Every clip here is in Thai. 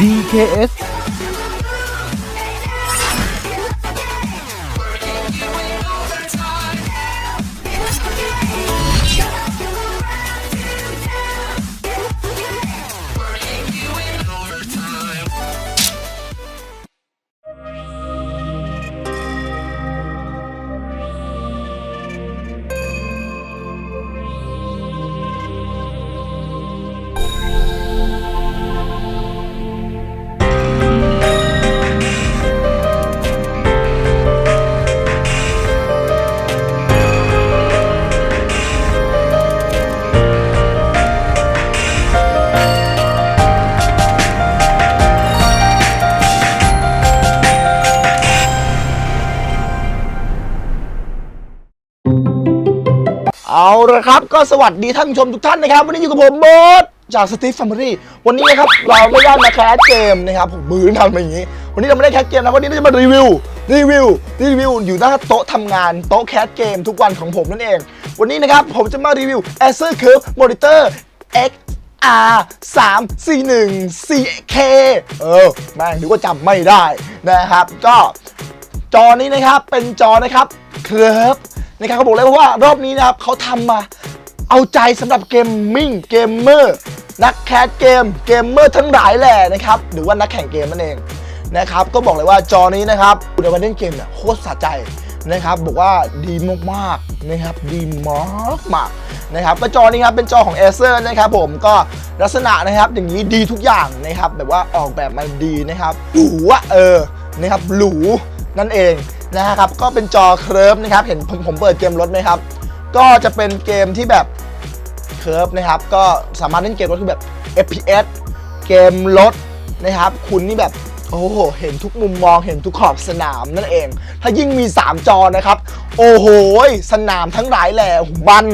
DKS ะครับ ก็สวัสดีท่านผู้ชมทุกท่านนะครับ วันนี้อยู่กับผมโบทจากสตีฟแฟมิลี่วันนี้นะครับเราไม่ได้มาแคสเกมนะครับผมมือทำมาอย่างนี้ วันนี้เราไม่ได้แคสเกมนะวันนี้เราจะมารีวิวรีวิวรีวิวอยู่หน้าโต๊ะทำงานโต๊ะแคสเกมทุกวันของผมนั่นเอง วันนี้นะครับผมจะมารีวิว Acer Curve Monitor XR 3 4 1 4K เออแม่งนึกว่าจำไม่ได้นะครับ ก็จอนี้นะครับเป็นจอนะครับเคลิฟ นะครับเขาบอกเลยว่ารอบนี้นะครับเขาทำมาเอาใจสำหรับเกมมิ่งเกมเมอร์นักแคสเกมเกมเมอร์ทั้งหลายแหล่นะครับหรือว่านักแข่งเกมนั่นเองนะครับก็บอกเลยว่าจอนี้นะครับในวันเล่นเกมเนี่ยโคตรสะใจนะครับบอกว่าดีมากๆนะครับดีมากมากนะครับก็จอนี้ครับเป็นจอของ Acer นะครับผมก็ลักษณะนะครับอย่างนี้ดีทุกอย่างนะครับแบบว่าออกแบบมาดีนะครับหรูอะเออนะครับหรูนั่นเอง นะครับก็เป็นจอเคลิฟนะครับเห็นผมผมเปิดเกมรถไหมครับ ก็จะเป็นเกมที่แบบเคิร์ฟนะครับก็สามารถเล่นเกมรถคือแบบ FPS เกมรถนะครับ คุณนี่แบบโอ้โห เห็นทุกมุมมอง เห็นทุกขอบสนามนั่นเอง ถ้ายิ่งมี 3 จอนะครับ โอ้โห สนามทั้งหลายแหล่มัน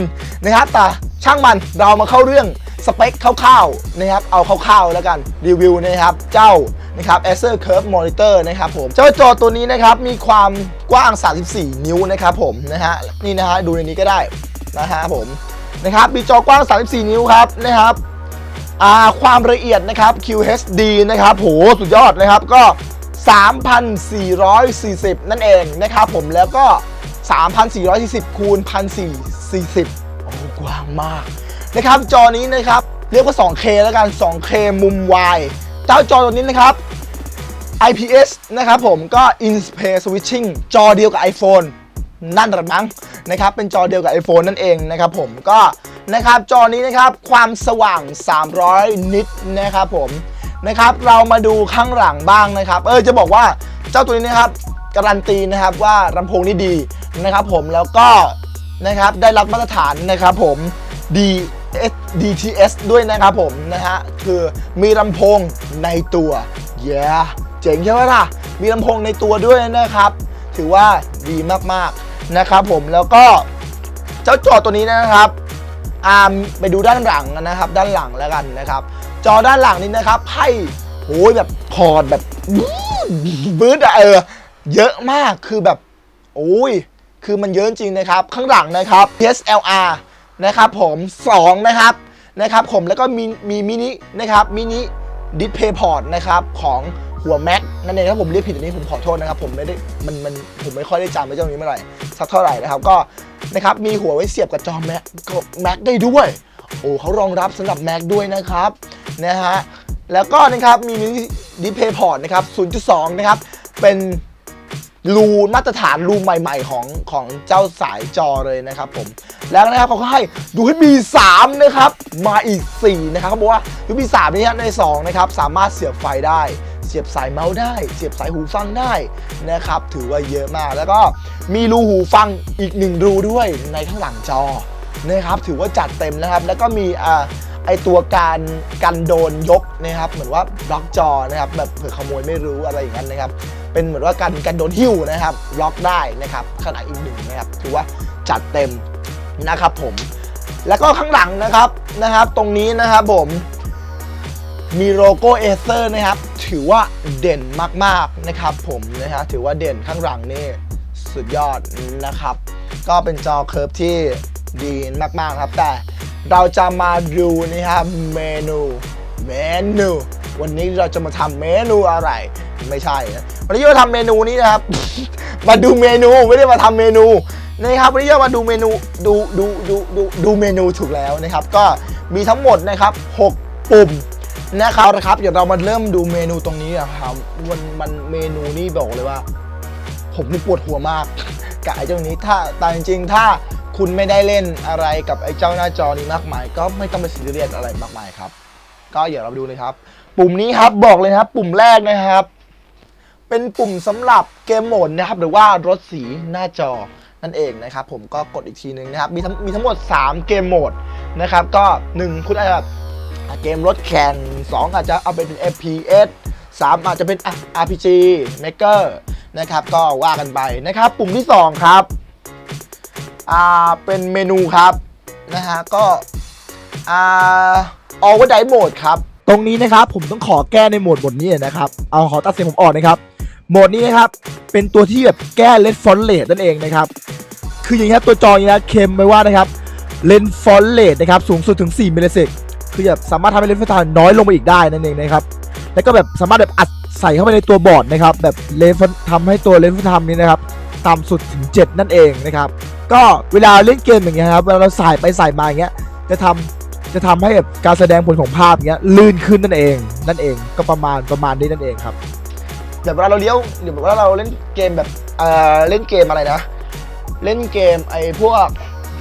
นะครับ แต่ช่างมัน เรามาเข้าเรื่อง สเปคคร่าวๆนะครับเอาคร่าวๆแล้วกันรีวิวนะครับเจ้านะครับ Acer Curve Monitor นะครับผมเจ้าจอตัวนี้นะครับมีความกว้าง 34 นิ้วนะครับผมนะฮะนี่นะฮะดูในนี้ก็ได้นะฮะผมนะครับมีจอกว้าง 34 นิ้วครับนะครับความละเอียดนะครับ QHD นะครับโหสุดยอดนะครับก็ 3,440 นั่นเองนะครับผมแล้วก็ 3,440 คูณ 1,440 โอ้กว้างมาก นะครับจอนี้นะครับเรียกว่า 2K แล้วกัน 2K มุม Y เจ้าจอตัวนี้นะครับ IPS นะครับผมก็ In-Space Switching จอเดียวกับ iPhone นั่นหรือมั้งนะครับเป็นจอเดียวกับ iPhone นั่นเองนะครับผมก็นะครับจอนี้นะครับความสว่าง 300 นิตนะครับผมนะครับเรามาดูข้างหลังบ้างนะครับ เออจะบอกว่าเจ้าตัวนี้นะครับการันตีนะครับว่าลำโพงนี่ดีนะครับผมแล้วก็นะครับได้รับมาตรฐานนะครับผม D DTS ด้วยนะครับผมนะฮะคือมีลำโพงในตัว yeah เจ๋งใช่ไหมล่ะ มีลำโพงในตัวด้วยนะครับ ถือว่าดีมากๆนะครับผมแล้วก็เจ้าจอตัวนี้นะครับอาร์มไปดูด้านหลังนะครับ ด้านหลังแล้วกันนะครับ จอด้านหลังนี้นะครับไพ่โอ้ยแบบพอร์ตแบบบื้ดอเออเยอะมากคือแบบโอ้ยคือมันเยอะจริงนะครับ ข้างหลังนะครับ PSLR นะครับผม2นะครับนะครับผมแล้วก็มีมีมินินะครับมินิดิสเพย์พอร์ตนะครับของหัวแม็กนั่นเองถ้าผมเรียกผิดอันนี้ผมขอโทษนะครับผมไม่ได้มันมันผมไม่ค่อยได้จำไว้เจ้านี้เมื่อไหร่สักเท่าไหร่นะครับก็นะครับมีหัวไว้เสียบกับจอแม็กแม็กได้ด้วยโอ้เขารองรับสำหรับแม็กด้วยนะครับนะฮะแล้วก็นะครับมีมินิดิสเพย์พอร์ตนะครับ0.2 นะครับเป็น รูมาตรฐานรูใหม่ ๆ ของของเจ้าสายจอเลยนะครับผมแล้วนะครับเขาก็ให้ดูให้มี3นะครับมาอีก 4 นะครับเขาบอกว่าดูมี3นี้ใน2นะครับสามารถเสียบไฟได้ เสียบสายเมาส์ได้ เสียบสายหูฟังได้นะครับถือว่าเยอะมากแล้วก็มีรูหูฟังอีก1รูด้วยในข้างหลังจอนะครับถือว่าจัดเต็มนะครับ แล้วก็มีอ่าไอตัวการกันโดนยกนะครับเหมือนว่าบล็อกจอนะครับแบบเผื่อขโมยไม่รู้อะไรอย่างนั้นนะครับ เป็นเหมือนว่ากันกันโดนหิ้วนะครับ ล็อกได้นะครับขนาดอีกหนึ่งนะครับถือว่าจัดเต็มนะครับผม แล้วก็ข้างหลังนะครับนะครับ ตรงนี้นะครับผมมีโลโก้เอเซอร์นะครับ ถือว่าเด่นมากๆนะครับ ผมนะฮะถือว่าเด่นข้างหลังนี่สุดยอดนะครับ ก็เป็นจอเคิร์ฟที่ดีมากๆครับ แต่เราจะมาดูนะครับเมนู เมนู วันนี้เราจะมาทำเมนูอะไร ไม่ใช่นะวันนี้เราทำเมนูนี้นะครับ มาดูเมนูไม่ได้มาทำเมนูนะครับวันนี้จะมาดูเมนูดูดูดูดูดูเมนูถูกแล้วนะครับ ก็มีทั้งหมดนะครับ 6 ปุ่มนะครับนะครับเดี๋ยวเรามาเริ่มดูเมนูตรงนี้นะครับมันมันเมนูนี่บอกเลยว่า ผมนี่ปวดหัวมากกับไอ้เจ้านี้ถ้าแต่จริงๆถ้าคุณไม่ได้เล่นอะไรกับไอ้เจ้าหน้าจอนี้มากมาย ก็ไม่ต้องไปซีเรียสอะไรมากมายครับ ก็เดี๋ยวเราดูเลยครับ ปุ่มนี้ครับบอกเลยครับ ปุ่มแรกนะครับ เป็นปุ่มสำหรับเกมโหมดนะครับหรือว่ารถสีหน้าจอนั่นเองนะครับผมก็กดอีกทีนึงนะครับมีทั้งมีทั้งหมด 3 เกมโหมดนะครับก็ 1 คุณอาจจะเกมรถแข่ง2 อาจจะเอาไปเป็น FPS 3 อาจจะเป็นอะ RPG Maker นะครับก็ว่ากันไปนะครับ ปุ่มที่ 2 ครับอ่าเป็นเมนูครับนะฮะก็อ่า Overdrive Mode ครับ ตรงนี้นะครับผมต้องขอแก้ในโหมดบทนี้นะครับ เอาขอตัดเสียงผมออกนะครับ โหมดนี้นะครับ เป็นตัวที่แบบแก้เลนส์ฟอนเลตนั่นเองนะครับ คืออย่างนี้ครับตัวจอนี้นะเคลมไว้ว่านะครับเลนส์ฟอนเลตนะครับสูงสุดถึง 4มิลลิเซกคือแบบสามารถทำให้เลนส์ฟอนน้อยลงไปอีกได้นั่นเองนะครับ แล้วก็แบบสามารถแบบอัดใส่เข้าไปในตัวบอร์ดนะครับ แบบเลนส์ทำให้ตัวเลนส์ฟอนนี้นะครับต่ำสุดถึง 7 นั่นเองนะครับก็เวลาเล่นเกมอย่างเงี้ยครับเวลาเราใส่ไปใส่มาอย่างเงี้ยจะทำจะทำให้แบบการแสดงผลของภาพเงี้ยลื่นขึ้นนั่นเอง นั่นเองก็ประมาณประมาณนี้นั่นเองครับ เดี๋ยวเวลาเราเลี้ยวเดี๋ยวเวลาเราเล่นเกมแบบเอ่อเล่นเกมอะไรนะ เล่นเกมไอ้พวก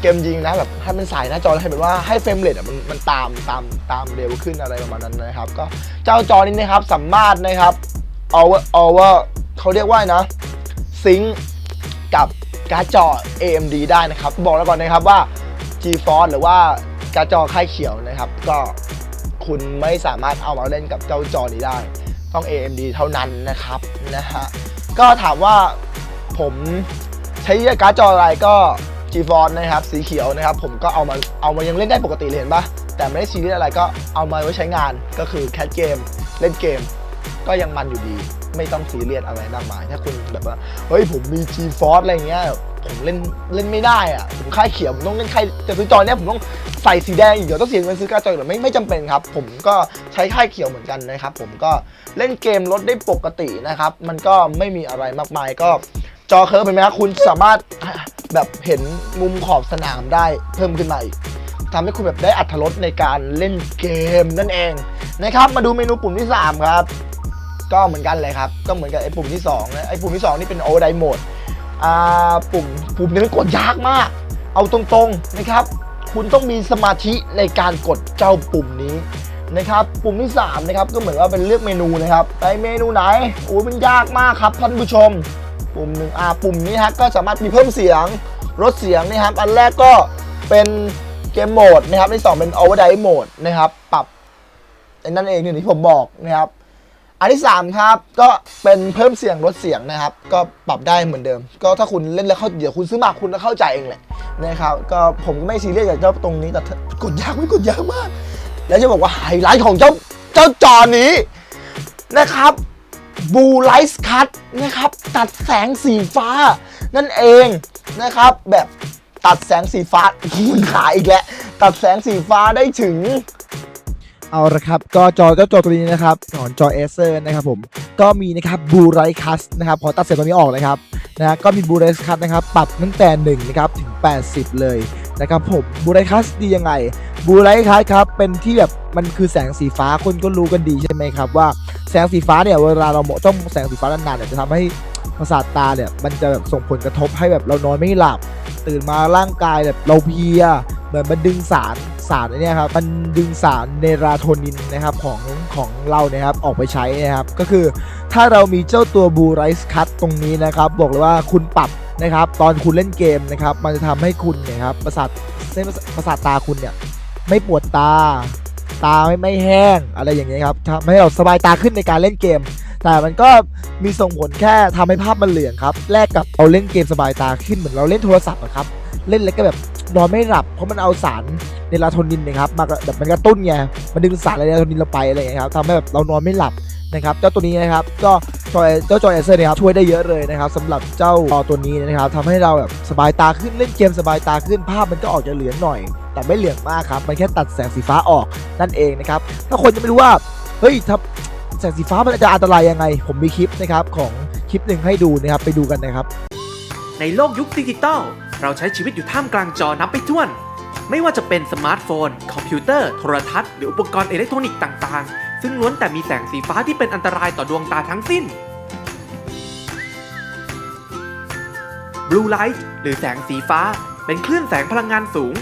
เกมยิงนะแบบให้มันสายหน้าจอให้แบบว่าให้เฟรมเรทอะมันมันตามตามตามเร็วขึ้นอะไรประมาณนั้นนะครับ ก็เจ้าจอนี้นะครับสามารถนะครับ over over เขาเรียกว่านะซิงกับการ์ดจอ AMD ได้นะครับ บอกแล้วก่อนนะครับว่า GeForce หรือว่าการ์ดจอค่ายเขียวนะครับ ก็คุณไม่สามารถเอามาเล่นกับเจ้าจอนี้ได้ ต้อง AMD เท่านั้นนะครับนะฮะก็ถามว่าผมใช้การ์ดจออะไรก็ GeForce นะครับสีเขียวนะครับ ผมก็เอามาเอามายังเล่นได้ปกติเลยเห็นปะแต่ไม่ได้ซีเรียสอะไรก็เอามาไว้ใช้งานก็คือแคสเกม เล่นเกม ก็ยังมันอยู่ดี ไม่ต้องซีเรียสอะไรมากมาย ถ้าคุณแบบว่าเฮ้ยผมมี G Force อะไรเงี้ยผมเล่นเล่นไม่ได้อะผมค่ายเขียวผมต้องเล่นค่ายจะซื้อจอเนี้ยผมต้องใส่สีแดงอีกเดี๋ยวต้องเสียเงินซื้อกาจออีกเหรือไม่ไม่จำเป็นครับ ผมก็ใช้ค่ายเขียวเหมือนกันนะครับ ผมก็เล่นเกมรถได้ปกตินะครับ มันก็ไม่มีอะไรมากมายก็จอเคิร์ฟเป็นไหมครับคุณสามารถแบบเห็นมุมขอบสนามได้เพิ่มขึ้นมาอีกทำให้คุณแบบได้อัตรสในการเล่นเกมนั่นเองนะครับ มาดูเมนูปุ่มที่สามครับ ก็เหมือนกันเลยครับ ก็เหมือนกับไอ้ปุ่มที่2นะไอ้ปุ่มที่ 2 นี่เป็นโอไดโหมดอ่าปุ่มปุ่มนี้มันกดยากมาก เอาตรงๆนะครับ คุณต้องมีสมาธิในการกดเจ้าปุ่มนี้นะครับ ปุ่มที่3นะครับก็เหมือนว่าเป็นเลือกเมนูนะครับไปเมนูไหนโอ้ยมันยากมากครับท่านผู้ชม ปุ่มหนึ่งอ่าปุ่มนี้ฮะก็สามารถมีเพิ่มเสียงลดเสียงนะครับอันแรกก็เป็นเกมโหมดนะครับที่สองเป็นโอเวอร์ไดโหมดนะครับปรับไอ้นั่นเองอย่างที่ผมบอกนะครับ อันที่ 3 ครับ ก็เป็นเพิ่มเสียงลดเสียงนะครับ ก็ปรับได้เหมือนเดิม ก็ถ้าคุณเล่นแล้วเข้าเดี๋ยวคุณซื้อมาคุณก็เข้าใจเองแหละนะครับก็ผมก็ไม่ซีเรียสกับเจ้าตรงนี้แต่กดยากไม่กดยากมาก แล้วจะบอกว่าไฮไลท์ของเจ้าเจ้าจอนี้นะครับบูไลท์คัทนะครับ ตัดแสงสีฟ้า นั่นเองนะครับ แบบตัดแสงสีฟ้ามันขายอีกแล้ว ตัดแสงสีฟ้าได้ถึง เอาละครับก็จอเจ้าจอตัวนี้นะครับของจอเอเซอร์นะครับผมก็มีนะครับบูไรคัสนะครับขอตัดเสียงตัวนี้ออกนะครับนะก็มีบูไรคัสนะครับปรับตั้งแต่1นะครับถึง 80 เลยนะครับผมบูไรคัสดียังไงบูไรคัสครับเป็นที่แบบมันคือแสงสีฟ้าคนก็รู้กันดีใช่ไหมครับว่าแสงสีฟ้าเนี่ยเวลาเราจ้องแสงสีฟ้านานๆเนี่ยจะทำให้ประสาทตาเนี่ยมันจะแบบส่งผลกระทบให้แบบเรานอนไม่หลับ ตื่นมาร่างกายแบบเราเพียเหมือนมันดึงสาร สารเนี้ยครับมันดึงสารเนราโทนินนะครับของของเราเนี่ยครับออกไปใช้นะครับก็คือถ้าเรามีเจ้าตัวบูไรส์คัตตรงนี้นะครับบอกเลยว่าคุณปรับนะครับตอนคุณเล่นเกมนะครับมันจะทำให้คุณเนี่ยครับประสาทเส้นประสาทตาคุณเนี่ยไม่ปวดตาตาไม่ไม่แห้งอะไรอย่างเงี้ยครับทำให้เราสบายตาขึ้นในการเล่นเกม แต่มันก็มีส่งผลแค่ทำให้ภาพมันเหลืองครับแลกกับเอาเล่นเกมสบายตาขึ้นเหมือนเราเล่นโทรศัพท์อะครับเล่นแล้วก็แบบ นอนไม่หลับเพราะมันเอาสารเนลาโทนินนะครับมาแบบมันกระตุ้นไงมันดึงสารเนลาโทนินเราไปอะไรอย่างเงี้ยครับทำให้แบบเรานอนไม่หลับนะครับเจ้าตัวนี้นะครับก็จอยเจ้าจอยเอเซอร์เนี่ยครับช่วยได้เยอะเลยนะครับสำหรับเจ้าตัวนี้นะครับทำให้เราแบบสบายตาขึ้นเล่นเกมสบายตาขึ้นภาพมันก็ออกจะเหลืองหน่อย แต่ไม่เหลืองมากครับมันแค่ตัดแสงสีฟ้าออกนั่นเองนะครับถ้าคนจะไม่รู้ว่าเฮ้ยถ้าแสงสีฟ้ามันจะอันตรายยังไง ผมมีคลิปนะครับของคลิปหนึ่งให้ดูนะครับไปดูกันนะครับ ในโลกยุคดิจิตอล เราใช้ชีวิตอยู่ท่ามกลางจอนับไปถ้วน ไม่ว่าจะเป็นสมาร์ทโฟน คอมพิวเตอร์ โทรทัศน์ หรืออุปกรณ์อิเล็กทรอนิกส์ต่างๆ ซึ่งล้วนแต่มีแสงสีฟ้าที่เป็นอันตรายต่อดวงตาทั้งสิ้น Blue Light หรือแสงสีฟ้า เป็นคลื่นแสงพลังงานสูง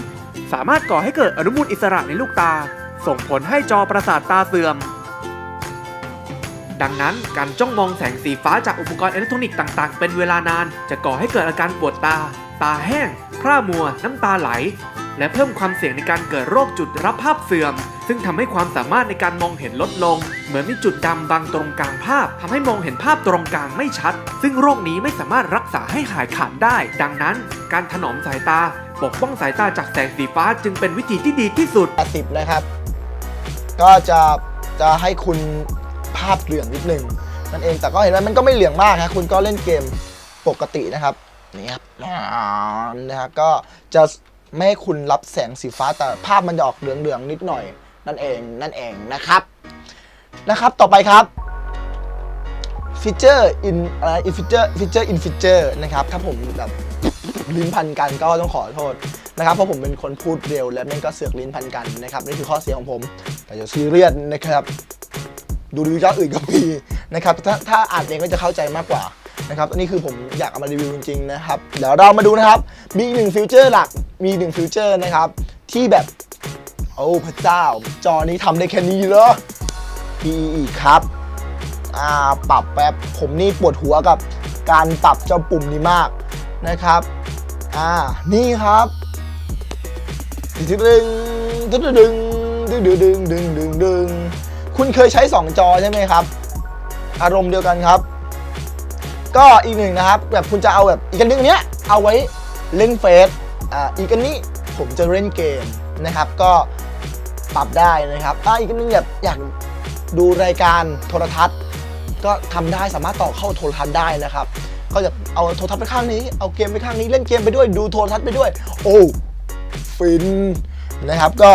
สามารถก่อให้เกิดอนุมูลอิสระในลูกตา ส่งผลให้จอประสาทตาเสื่อม ดังนั้นการจ้องมองแสงสีฟ้าจากอุปกรณ์อิเล็กทรอนิกส์ต่างๆ เป็นเวลานาน จะก่อให้เกิดอาการปวดตา ตาแห้ง พร่ามัว น้ำตาไหล และเพิ่มความเสี่ยงในการเกิดโรคจุดรับภาพเสื่อม ซึ่งทำให้ความสามารถในการมองเห็นลดลง เหมือนมีจุดดำบังตรงกลางภาพทำให้มองเห็นภาพตรงกลางไม่ชัด ซึ่งโรคนี้ไม่สามารถรักษาให้หายขาดได้ ดังนั้นการถนอมสายตา ปกป้องสายตาจากแสงสีฟ้าจึงเป็นวิธีที่ดีที่สุด80นะครับ ก็จะจะให้คุณภาพเหลืองนิดนึงนั่นเองแต่ก็เห็นว่ามันก็ไม่เหลืองมากนะคุณก็เล่นเกมปกตินะครับ นี่ครับอ่านะฮะก็จะไม่ให้คุณรับแสงสีฟ้าแต่ภาพมันจะออกเหลืองๆนิดหน่อย นั่นเองนั่นเองนะครับนะครับต่อไปครับฟีเจอร์อินอะไรอินฟีเจอร์ฟีเจอร์อินฟีเจอร์นะครับถ้าผมแบบลิ้นพันกันก็ต้องขอโทษนะครับเพราะผมเป็นคนพูดเร็ว และแม่งก็เสือกลิ้นพันกันนะครับนี่คือข้อเสียของผม แต่อย่าซีเรียสนะครับ ดูรีวิวเจ้าอื่นก็มีนะครับถ้าถ้าอ่านเองก็จะเข้าใจมากกว่า นะครับอันนี้คือผมอยากเอามารีวิวจริงๆนะครับ เดี๋ยวเรามาดูนะครับ มีหนึ่งฟิวเจอร์หลัก มีหนึ่งฟิวเจอร์นะครับ ที่แบบ โอ้พระเจ้า จอนี้ทำได้แค่นี้เหรอ PE ครับ อ่า ปรับแป๊บ ผมนี่ปวดหัวกับการปรับเจ้าปุ่มนี้มากนะครับ อ่า นี่ครับดึงดึงดึงดึงดึงดึงดึงดึงดึงดึงคุณเคยใช้ 2 จอใช่ไหมครับ อารมณ์เดียวกันครับ ก็อีกหนึ่งนะครับแบบคุณจะเอาแบบอีกอันนึงอันเนี้ยเอาไว้เล่นเฟซอ่าอีกอันนี้ผมจะเล่นเกมนะครับ ก็ปรับได้นะครับอ่าอีกอันนึงแบบอยากดูรายการโทรทัศน์ ก็ทำได้สามารถต่อเข้าโทรทัศน์ได้นะครับก็จะเอาโทรทัศน์ไปข้างนี้เอาเกมไปข้างนี้เล่นเกมไปด้วยดูโทรทัศน์ไปด้วย โอ้ฟินนะครับก็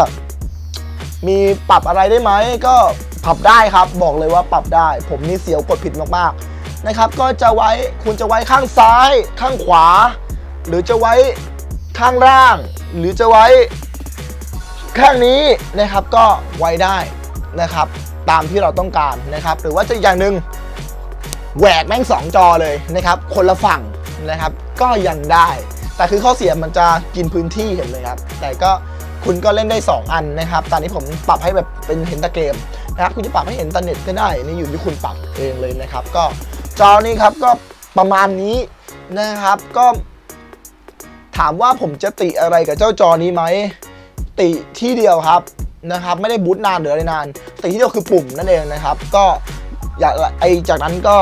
มีปรับอะไรได้ไหมก็ปรับได้ครับ บอกเลยว่าปรับได้ ผมนี่เสียวกดผิดมากๆ นะครับ ก็จะไว้คุณจะไว้ข้างซ้าย ข้างขวา หรือจะไว้ข้างล่าง หรือจะไว้ข้างนี้นะครับก็ไว้ได้นะครับ ตามที่เราต้องการนะครับ หรือว่าจะอย่างหนึ่งแหวกแม่งสองจอเลยนะครับ คนละฝั่งนะครับ ก็ยังได้ แต่คือข้อเสียมันจะกินพื้นที่เห็นเลยครับ แต่ก็คุณก็เล่นได้ 2 อันนะครับ ตอนนี้ผมปรับให้แบบเป็นเห็นตะเกมนะครับ คุณจะปรับให้เห็นตะเน็ตก็ได้ นี่อยู่ที่คุณปรับเองเลยนะครับ ก็ จอนี้ครับก็ประมาณนี้นะครับก็ ถามว่าผมจะติอะไรกับเจ้าจอนี้ไหมติที่เดียวครับนะครับ ไม่ได้บูตนานหรืออะไรนานติที่เดียวคือปุ่มนั่นเองนะครับ ก็อยากไอจากนั้นก็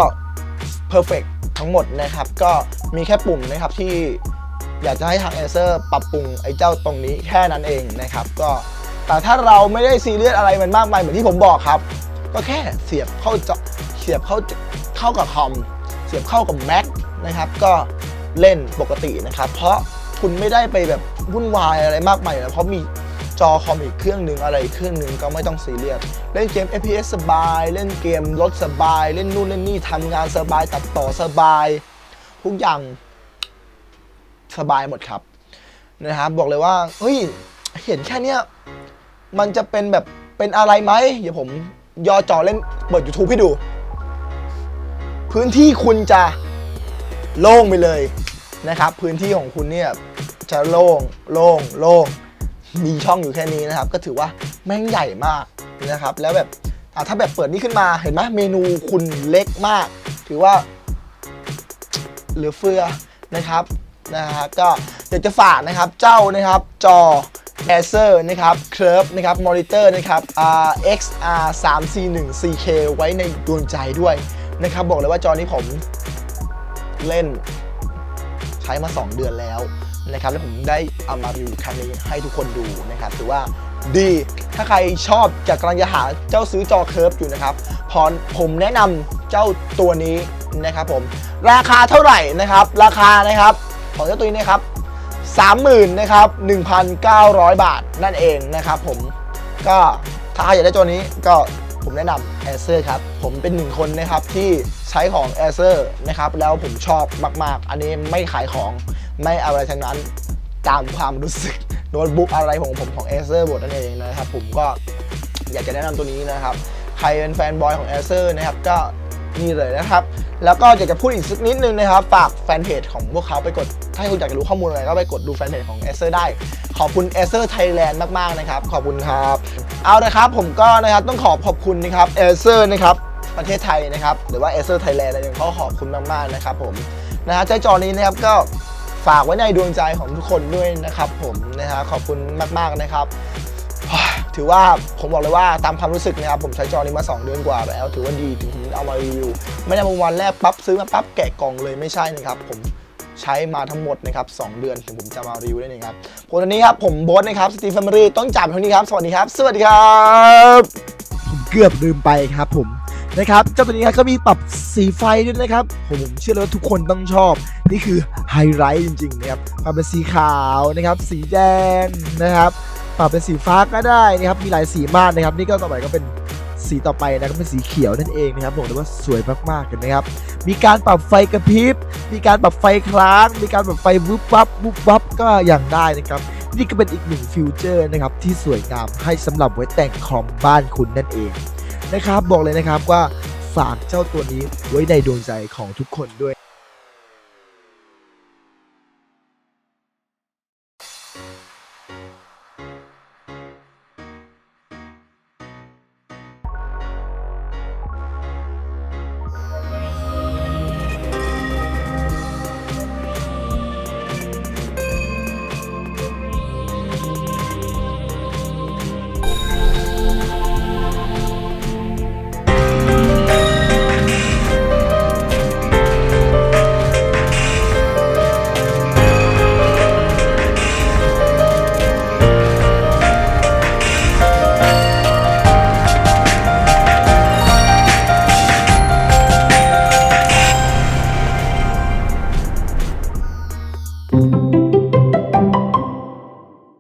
perfect ทั้งหมดนะครับ ก็มีแค่ปุ่มนะครับที่อยากจะให้ทาง a อ e r ปรับปรุงไอ้เจ้าตรงนี้แค่นั้นเองนะครับ ก็แต่ถ้าเราไม่ได้ซีเรียสอะไรมันมากมายเหมือนที่ผมบอกครับ ก็แค่เสียบเข้าจอเสียบเข้า เข้ากับคอม เสียบเข้ากับ Mac นะครับก็เล่นปกตินะครับเพราะคุณไม่ได้ไปแบบวุ่นวายอะไรมากมายนะเพราะมีจอคอมอีกเครื่องหนึ่งอะไรอีกเครื่องหนึ่งก็ไม่ต้องซีเรียสเล่นเกม FPS สบาย เล่นเกมรถสบาย เล่นนู่นเล่นนี่ทำงานสบายตัดต่อสบายทุกอย่างสบายหมดครับนะครับบอกเลยว่าเฮ้ยเห็นแค่เนี้ยมันจะเป็นแบบเป็นอะไรไหมเดี๋ยวผมย่อจอเล่นเปิด YouTube ให้ดู พื้นที่คุณจะโล่งไปเลยนะครับ พื้นที่ของคุณเนี่ยจะโล่งโล่งโล่งมีช่องอยู่แค่นี้นะครับ ก็ถือว่าแม่งใหญ่มากนะครับ แล้วแบบถ้าแบบเปิดนี่ขึ้นมาเห็นไหมเมนูคุณเล็กมาก ถือว่าเหลือเฟือนะครับนะฮะก็อยากจะฝากนะครับเจ้านะครับจอ Acer นะครับ Curve นะครับ Monitor นะครับ XR 3 C 1 4K ไว้ในดวงใจด้วย นะครับบอกเลยว่าจอนี้ผมเล่นใช้มา 2 เดือนแล้วนะครับแล้วผมได้เอามารีวิวครั้งนี้ให้ทุกคนดูนะครับถือว่าดีถ้าใครชอบจะกำลังจะหาเจ้าซื้อจอเคิร์ฟอยู่นะครับพอผมแนะนำเจ้าตัวนี้นะครับผมราคาเท่าไหร่นะครับ ราคานะครับของเจ้าตัวนี้นะครับ30,000นะครับ1,900 บาทนั่นเองนะครับผมก็ถ้าใครอยากได้ตัวนี้ก็ ผมแนะนำ a อ e r ครับ ผมเป็นหนึ่งคนนะครับที่ใช้ของ a อ e r นะครับ แล้วผมชอบมาก ๆ อันนี้ไม่ขายของไม่อะไรทั้งนั้นตามความรู้สึกโน้ตบุ๊กอะไรของผมของ a อ e r บดนั่นเองนะครับ ผมก็อยากจะแนะนำตัวนี้นะครับ ใครเป็นแฟนบอยของ a อ e r นะครับก็นี่เลยนะครับ แล้วก็อยากจะพูดอีกสักนิดนึงนะครับฝากแฟนเพจของพวกเขาไปกด ถ้าคุณอยากจะรู้ข้อมูลอะไรก็ไปกดดูแฟนเพจของ a อ e r ได้ ขอบคุณ a อ e r Thailand มากๆนะครับ ขอบคุณครับ เอาละครับผมก็นะครับต้องขอขอบคุณนะครับ a อ e r นะครับประเทศไทยนะครับ หรือว่า a อ e r Thailand อะไรอย่างเขาขอบคุณมากๆนะครับผมนะฮะใจจอนี้นะครับก็ฝากไว้ในดวงใจของทุกคนด้วยนะครับผมนะฮะขอบคุณมากๆนะครับ ถือว่าผมบอกเลยว่าตามความรู้สึกนะครับผมใช้จอนี้มา 2 เดือนกว่าแล้ว ถือว่าดีถึงผมเอามารีวิว ไม่ได้มาวันแรกปั๊บซื้อมาปั๊บแกะกล่องเลยไม่ใช่นะครับผมใช้มาทั้งหมดนะครับ2เดือนถึงผมจะมารีวิวได้นะครับผมวันนี้ครับผมโบ๊ทนะครับสตีฟแฟมิลี่ต้องจ่ายเท่านี้ครับ สวัสดีครับ สวัสดีครับผมเกือบลืมไปครับผมนะครับเจ้าตัวนี้ครับก็มีปรับสีไฟด้วยนะครับผมเชื่อเลยว่าทุกคนต้องชอบ นี่คือไฮไลท์จริงๆนะครับปรับเป็นสีขาวนะครับ สีแดงนะครับ ปรับเป็นสีฟ้าก็ได้นะครับมีหลายสีมากนะครับ นี่ก็ต่อไปก็เป็นสีต่อไปนะก็เป็นสีเขียวนั่นเองนะครับบอกเลยว่าสวยมากๆกันนะครับ มีการปรับไฟกระพริบ มีการปรับไฟค้างมีการปรับไฟวุบวับวุบวับก็อย่างได้นะครับ นี่ก็เป็นอีกหนึ่งฟิวเจอร์นะครับที่สวยงามให้สำหรับไว้แต่งคอมบ้านคุณนั่นเองนะครับ บอกเลยนะครับว่าฝากเจ้าตัวนี้ไว้ในดวงใจของทุกคนด้วย